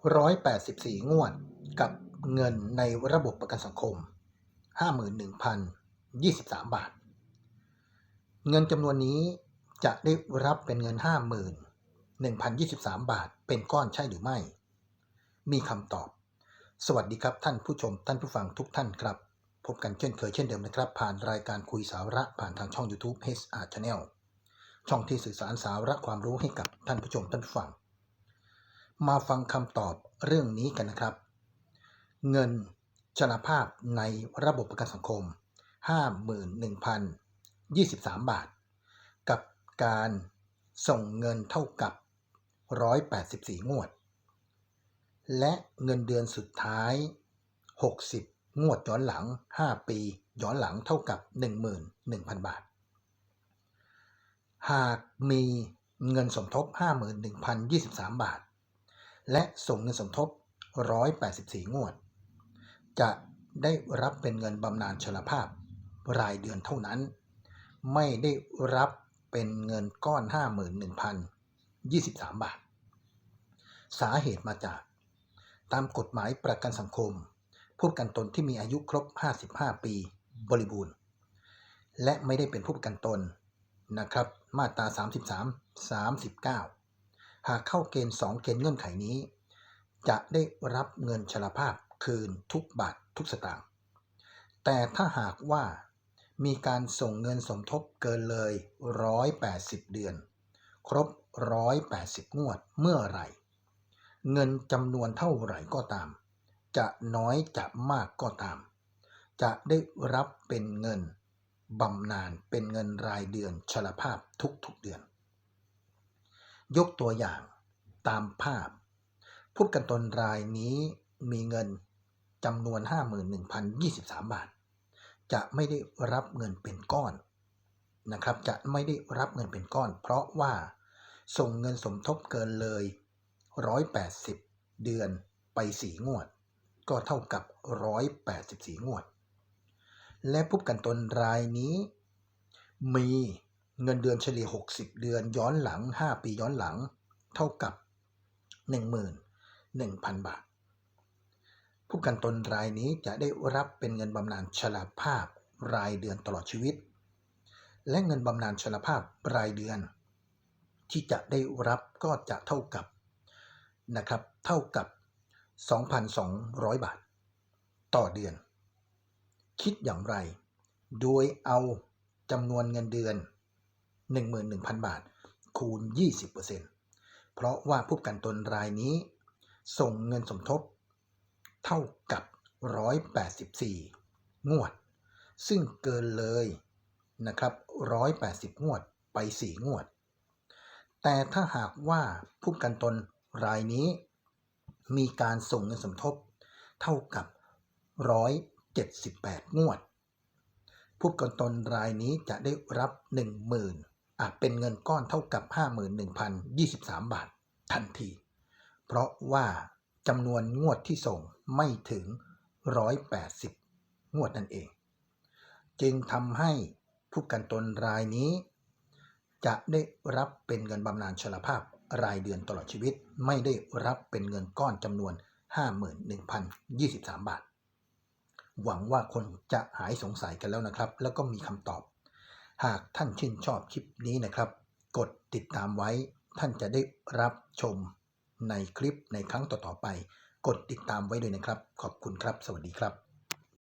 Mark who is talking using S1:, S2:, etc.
S1: 184 งวด กับเงินในระบบประกันสังคม 51,023 บาท เงินจำนวนนี้จะได้รับเป็นเงิน 51,023 บาท เป็นก้อนใช่หรือไม่ มีคำตอบ สวัสดีครับท่านผู้ชมท่านผู้ฟังทุกท่านครับ พบกันเช่นเคยเช่นเดิมนะครับ ผ่านรายการคุยสาระผ่านทางช่อง YouTube HR Channel ช่องที่สื่อสารสาระความรู้ให้กับท่านผู้ชมท่านผู้ฟัง มาฟังคำตอบเรื่องนี้กันนะครับ เงินชราภาพในระบบประกันสังคม 51,023 บาท กับการส่งเงินเท่ากับ 184 งวด และเงินเดือนสุดท้าย 60 งวดย้อนหลัง 5 ปี ย้อนหลังเท่ากับ 11,000 บาท หากมีเงินสมทบ 51,023 บาท และส่งเงินสมทบ 184 งวด จะได้รับเป็นเงินบำนาญชราภาพรายเดือนเท่านั้น ไม่ได้รับเป็นเงินก้อน 51,023 บาท สาเหตุมาจาก ตามกฎหมายประกันสังคม ผู้ประกันตนที่มีอายุครบ 55 ปีบริบูรณ์ และไม่ได้เป็นผู้ประกันตนนะครับ มาตรา 33 39 หากเข้าเกณฑ์ 2 เกณฑ์เงื่อนไขนี้ จะได้รับเงินชราภาพคืนทุกบาททุกสตางค์แต่ถ้าหากว่ามีการส่งเงินสมทบเกินเลย 180 เดือน ครบ 180 งวดเมื่อไหร่ เงินจำนวนเท่าไหร่ก็ตาม จะน้อยจะมากก็ตาม จะได้รับเป็นเงินบำนาญเป็นเงินรายเดือนชราภาพทุกๆเดือน ยกตัวอย่างตามภาพ ผู้กันตนรายนี้มีเงินจำนวน 51,023 บาท จะไม่ได้รับเงินเป็นก้อนนะครับ จะไม่ได้รับเงินเป็นก้อน เพราะว่าส่งเงินสมทบเกินเลย 180 เดือนไป 4 งวด ก็เท่ากับ 184 งวด และผู้กันตนรายนี้มี เงินเดือนเฉลี่ย 60 เดือนย้อนหลัง 5 ปีย้อนหลัง เท่ากับ 11,000 บาท ผู้กันตนรายนี้จะได้รับเป็นเงินบำนาญชราภาพรายเดือนตลอดชีวิต และเงินบำนาญชราภาพรายเดือน ที่จะได้รับก็จะเท่ากับนะครับเท่ากับ 2,200 บาท ต่อเดือน คิดอย่างไร โดยเอาจำนวนเงินเดือน 11,000 บาท คูณ 20%เพราะว่าผู้กันตนรายนี้ ส่งเงินสมทบ เท่ากับ 184 งวด ซึ่งเกินเลยนะครับ 180 งวดไป 4 งวด แต่ถ้าหากว่าผู้กันตนรายนี้ มีการส่งเงินสมทบ เท่ากับ 178 งวดผู้กันตนรายนี้จะได้รับ 10,000 เป็นเงินก้อนเท่ากับ 51,023 บาททันที เพราะว่าจำนวนงวดที่ส่งไม่ถึง 180 งวดนั่นเอง จึงทำให้ผู้กันตนรายนี้ จะได้รับเป็นเงินบำนาญชราภาพรายเดือนตลอดชีวิต ไม่ได้รับเป็นเงินก้อนจำนวน 51,023 บาท หวังว่าคนจะหายสงสัยกันแล้วนะครับ แล้วก็มีคำตอบ หากท่านชื่นชอบคลิปนี้นะครับ กดติดตามไว้ท่านจะได้รับชมในคลิปในครั้งต่อๆไป กดติดตามไว้ด้วยนะครับ ขอบคุณครับ สวัสดีครับ